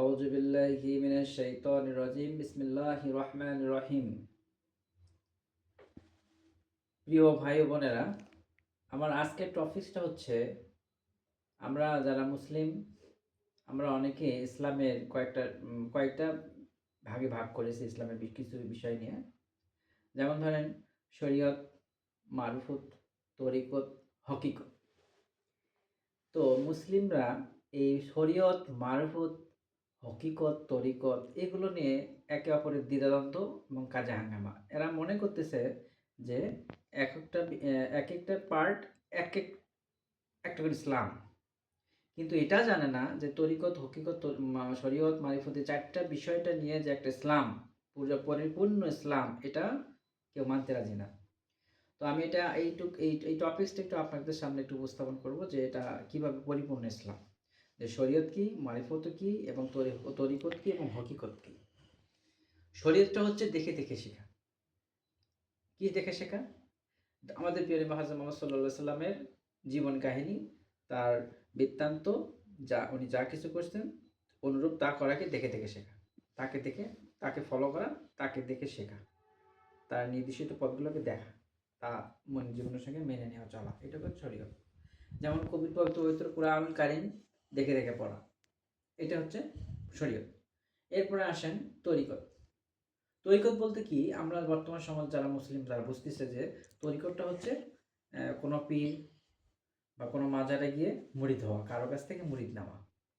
আউযু বিল্লাহি মিনাশ শাইতানির রাজিম। বিসমিল্লাহির রহমানির রহিম। প্রিয় ভাই বোনেরা, আমার আজকের টপিকটা হচ্ছে, আমরা যারা মুসলিম, আমরা অনেকে ইসলামের কয়েকটা কয়েকটা ভাগে ভাগ করেছি ইসলামের কিছু বিষয় নিয়ে। যেমন ধরেন, শরীয়ত, মারুফত, তরিকত, হকিকত। তো মুসলিমরা এই শরীয়ত, মারুফত হকিকত, তরিকত, এগুলো নিয়ে একে অপরের দ্বিধাদ্বন্দ্ব এবং কাজে হাঙ্গামা। এরা মনে করতেছে যে এক একটা এক একটা পার্ট এক এক, একটা করে ইসলাম। কিন্তু এটা জানে না যে তরিকত, হকিকত শরীয়ত, মারিফত চারটা বিষয়টা নিয়ে যে একটা ইসলাম, পুরো পরিপূর্ণ ইসলাম, এটা কেউ মানতে রাজি না। তো আমি এটা এইটুক, এই এই টপিকসটা একটু আপনাদের সামনে একটু উপস্থাপন করব যে এটা কীভাবে পরিপূর্ণ ইসলাম। যে শরীয়ত কি, মারিফত কি এবং তরি- তরিকত কি এবং হকিকত কি? শরীয়তটা হচ্ছে দেখে দেখে শেখা। কি দেখে শেখা? আমাদের প্রিয় মাহাজ মোহাম্মদ সাল্লাহ সাল্লামের জীবন কাহিনী, তার বৃত্তান্ত, যা উনি যা কিছু করছেন, অনুরূপ তা করাকে দেখে দেখে শেখা। তাকে দেখে, তাকে ফলো করা, তাকে দেখে শেখা। তার নির্দিষ্ট পদগুলোকে দেখা। তা মন জীবনের সঙ্গে মেনে নেওয়া চলা। এটা হচ্ছে শরীয়ত। যেমন কবির পবিত্র কোরআন কারিম দেখে দেখে পড়া। এটা হচ্ছে শরীয়ত। এরপরে আসেন তরিকত। তরিকত বলতে কি? আমরা বর্তমান সমাজ যারা মুসলিম যারা বুঝতেছে যে তরিকতটা হচ্ছে কোনো পীর বা কোনো মাজারে গিয়ে মুড়িদ হওয়া, কারও কাছ থেকে মুড়িদ নেওয়া।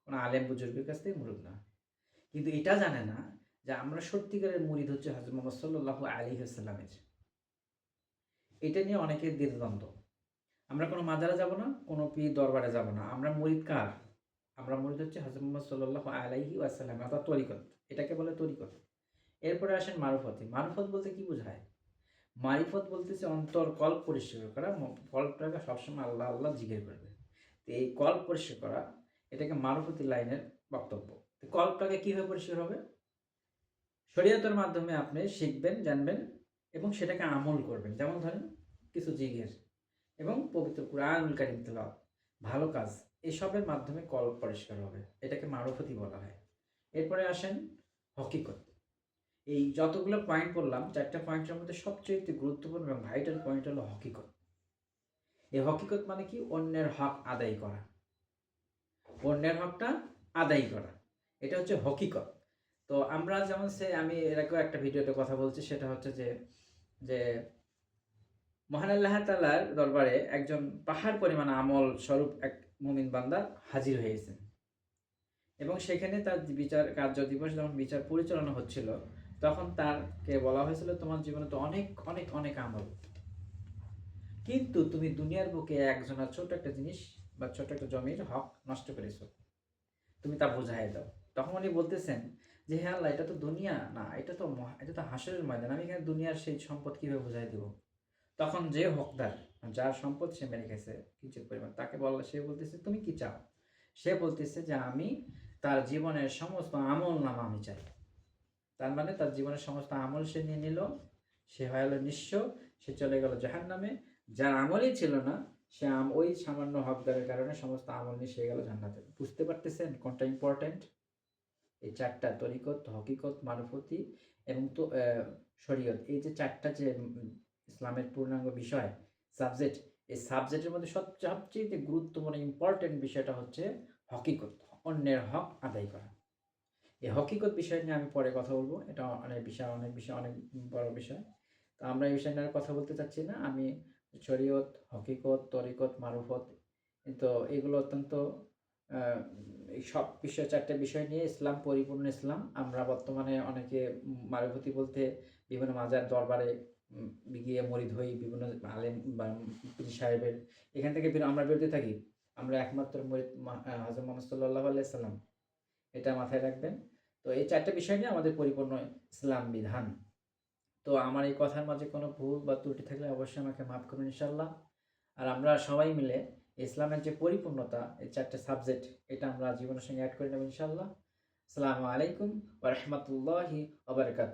কোনো আলেম বুজুর্গের কাছ থেকে মুড়িদ নেওয়া কিন্তু এটা জানে না যে আমরা সত্যিকারের মুড়িদ হচ্ছে হজরত মোহাম্মদ সাল্লাহ আলী হাসলামের এটা নিয়ে অনেকের দ্বিধাদ্বন্দ্ব। আমরা কোনো মাজারে যাব না, কোনো পীর দরবারে যাব না। আমরা মুরিদ কার? আমরা মুরিদ হচ্ছে হজরত মোহাম্মদ সাল্লাহ আলাইহি আসাল্লাম অর্থাৎ তরিকত, এটাকে বলে তরিকত। এরপরে আসেন মারুফতি। মারুফত বলতে কি বোঝায়? মারিফত বলতেছে অন্তর, কল্প পরিষ্কার করা কল্পটাকে সবসময় আল্লাহ আল্লাহ জিজ্ঞেস করবে। তো এই কল্প পরিষ্কার করা, এটাকে মারুফতি লাইনের বক্তব্য। তো কল্পটাকে কীভাবে পরিষ্কার হবে? শরীয়তের মাধ্যমে আপনি শিখবেন, জানবেন এবং সেটাকে আমল করবেন। যেমন ধরেন, কিছু জিজ্ঞেস এবং পবিত্র কোরআনুল কারিম তেলাওয়াত। ভালো কাজ। এসবের মাধ্যমে কল পরিষ্কার হবে। এটাকে মারুফতি বলা হয়। এরপরে আসেন হকিকত এই যতগুলো পয়েন্ট বললাম, চারটা পয়েন্টের মধ্যে সবচেয়ে গুরুত্বপূর্ণ এবং ভাইটাল পয়েন্ট হলো হকিকত এই হকিকত মানে কি? অন্যের হক আদায় করা। অন্যের হকটা আদায় করা। এটা হচ্ছে হকিকত তো আমরা যেমন সে, আমি এর আগেও একটা ভিডিওতে কথা বলছি, সেটা হচ্ছে যে যে মহান আল্লাহ তালার দরবারে একজন পাহাড় পরিমাণ আমল স্বরূপ এক মুমিন বান্দা হাজির হয়েছেন। এবং সেখানে তার বিচার কার্য দিবস যখন বিচার পরিচালনা হচ্ছিল, তখন তারকে বলা হয়েছিল, তোমার জীবনে তো অনেক অনেক অনেক আমল। কিন্তু তুমি দুনিয়ার বুকে একজনের ছোট একটা জিনিস বা ছোট একটা জমির হক নষ্ট করেছ। তুমি তা বোঝাই দাও। তখন উনি বলতেছেন যে হ্যাঁ আল্লাহ, এটা তো দুনিয়া না, এটা তো এটা তো হাসরের ময়দান। আমি এখানে দুনিয়ার সেই সম্পদ কীভাবে বোঝাই দেবো? তখন যে হকদার যার সম্পদ সে মেরে গেছে কিছু পরিমাণ? তাকে বললে সে বলতেছে, তুমি কি চাও? সে বলতেছে যে, আমি তার জীবনের সমস্ত আমল নামা আমি চাই। তার মানে তার জীবনের সমস্ত আমল সে নিয়ে নিল, সে হয়ে গেল নিঃস্ব, সে চলে গেল জাহান নামে যার আমলই ছিল না, সে আম ওই সামান্য হকদারের কারণে সমস্ত আমল নিয়ে সে গেল জান্নাতে। বুঝতে পারতেছেন কোনটা ইম্পর্ট্যান্ট এই চারটা তরিকত, হকিকত, মারুফতি এবং তো শরীয়ত। এই যে চারটা যে ইসলামের পূর্ণাঙ্গ বিষয়। সাবজেক্ট, এই সাবজেক্টের মধ্যে সবচেয়ে গুরুত্বপূর্ণ ইম্পর্টেন্ট বিষয়টা হচ্ছে হকিকত, অন্যের হক আদায় করা। এই হকিকত বিষয় নিয়ে আমি পরে কথা বলব, এটা অনেক বিষয় অনেক বিষয়, অনেক বড় বিষয়। তো আমরা এই বিষয় নিয়ে কথা বলতে চাচ্ছি না, আমি শরীয়ত, হকিকত, তরিকত, মারুফত, তো এগুলো অত্যন্ত সব বিষয়, চারটে বিষয় নিয়ে ইসলাম, পরিপূর্ণ ইসলাম। আমরা বর্তমানে অনেকে মারুফতি বলতে বিভিন্ন মাজার দরবারে গিয়ে মরিদ হই, বিভিন্ন আলেম বা পীর সাহেবের। এখান থেকে আমরা বেরোতে থাকি। আমরা একমাত্র মরিদ হজরত মোহাম্মদ সাল্লাহ আলাইসাল্লাম এটা মাথায় রাখবেন। তো এই চারটে বিষয় নিয়ে আমাদের পরিপূর্ণ ইসলাম বিধান। তো আমার এই কথার মাঝে কোনো ভুল বা ত্রুটি থাকলে অবশ্যই আমাকে মাফ করবেন ইনশাল্লাহ আর আমরা সবাই মিলে ইসলামের যে পরিপূর্ণতা, এই চারটে সাবজেক্ট, এটা আমরা জীবনের সঙ্গে অ্যাড করে নেব ইনশাল্লাহ আসসালামু আলাইকুম ওয়া রাহমাতুল্লাহি ওয়া বারাকাতুহু।